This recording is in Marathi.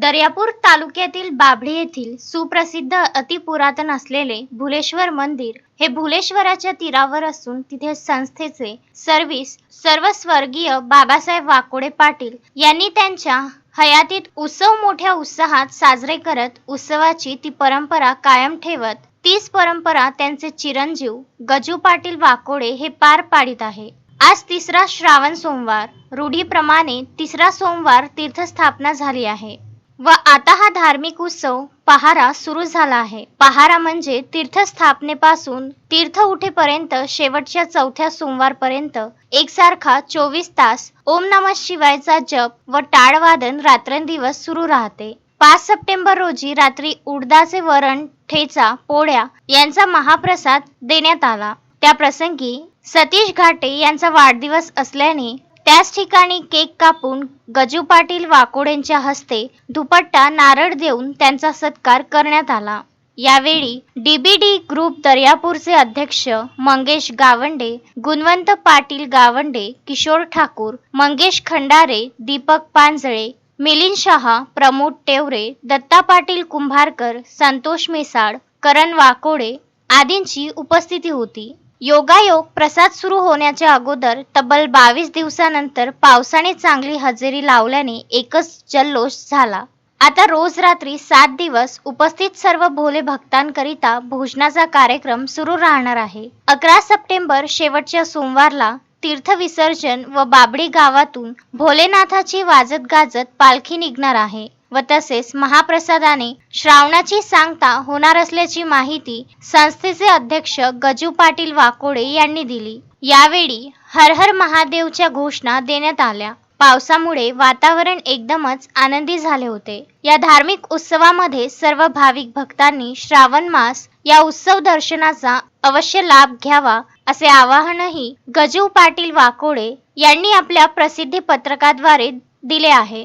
दर्यापूर तालुक्यातील बाभळी येथील सुप्रसिद्ध अतिपुरातन असलेले भुलेश्वर मंदिर हे भुलेश्वराच्या तीरावर असून तिथे संस्थेचे सर्व्हिस सर्व स्वर्गीय बाबासाहेब वाकोडे पाटील यांनी त्यांच्या हयातीत उत्सव मोठ्या उत्साहात साजरे करत उत्सवाची ती परंपरा कायम ठेवत तीच परंपरा त्यांचे चिरंजीव गजू पाटील वाकोडे हे पार पाडित आहे. आज तिसरा श्रावण सोमवार रूढीप्रमाणे तिसरा सोमवार तीर्थस्थापना झाली आहे. व आता हा धार्मिक उत्सव पहारा सुरू झाला आहे. पहारा म्हणजे तीर्थस्थापनेपासून तीर्थ उठेपर्यंत शेवटच्या चौथ्या सोमवारपर्यंत एकसारखा चोवीस तास ओम नम शिवायचा जप व टाळवादन रात्रंदिवस सुरू राहते. पाच सप्टेंबर रोजी रात्री उडदाचे वरण ठेचा पोळ्या यांचा महाप्रसाद देण्यात आला. त्या प्रसंगी सतीश घाटे यांचा वाढदिवस असल्याने त्याच ठिकाणी केक कापून गजू पाटील वाकोडेंच्या हस्ते दुपट्टा नारळ देऊन त्यांचा सत्कार करण्यात आला. यावेळी डीबीडी ग्रुप दर्यापूरचे अध्यक्ष मंगेश गावंडे गुणवंत पाटील गावंडे किशोर ठाकूर मंगेश खंडारे दीपक पांजळे मिलिंद शहा प्रमोद टेवरे दत्ता पाटील कुंभारकर संतोष मिसाळ करण वाकोडे आदींची उपस्थिती होती. योगायोग प्रसाद सुरू होण्याच्या अगोदर तब्बल बावीस दिवसानंतर पावसाने चांगली हजेरी लावल्याने एकच जल्लोष झाला. आता रोज रात्री सात दिवस उपस्थित सर्व भोले भक्तांकरिता भोजनाचा कार्यक्रम सुरू राहणार आहे. अकरा सप्टेंबर शेवटच्या सोमवारला तीर्थविसर्जन व बाबडी गावातून भोलेनाथाची वाजत गाजत पालखी निघणार आहे. व तसेच महाप्रसादाने श्रावणाची सांगता होणार असल्याची माहिती संस्थेचे अध्यक्ष गजू पाटील वाकोडे यांनी दिली. यावेळी हर हर महादेवच्या घोषणा देण्यात आल्या. पावसामुळे वातावरण एकदमच आनंदी झाले होते. या धार्मिक उत्सवामध्ये सर्व भाविक भक्तांनी श्रावण मास या उत्सव दर्शनाचा अवश्य लाभ घ्यावा असे आवाहनही गजू पाटील वाकोडे यांनी आपल्या प्रसिद्धी पत्रकाद्वारे दिले आहे.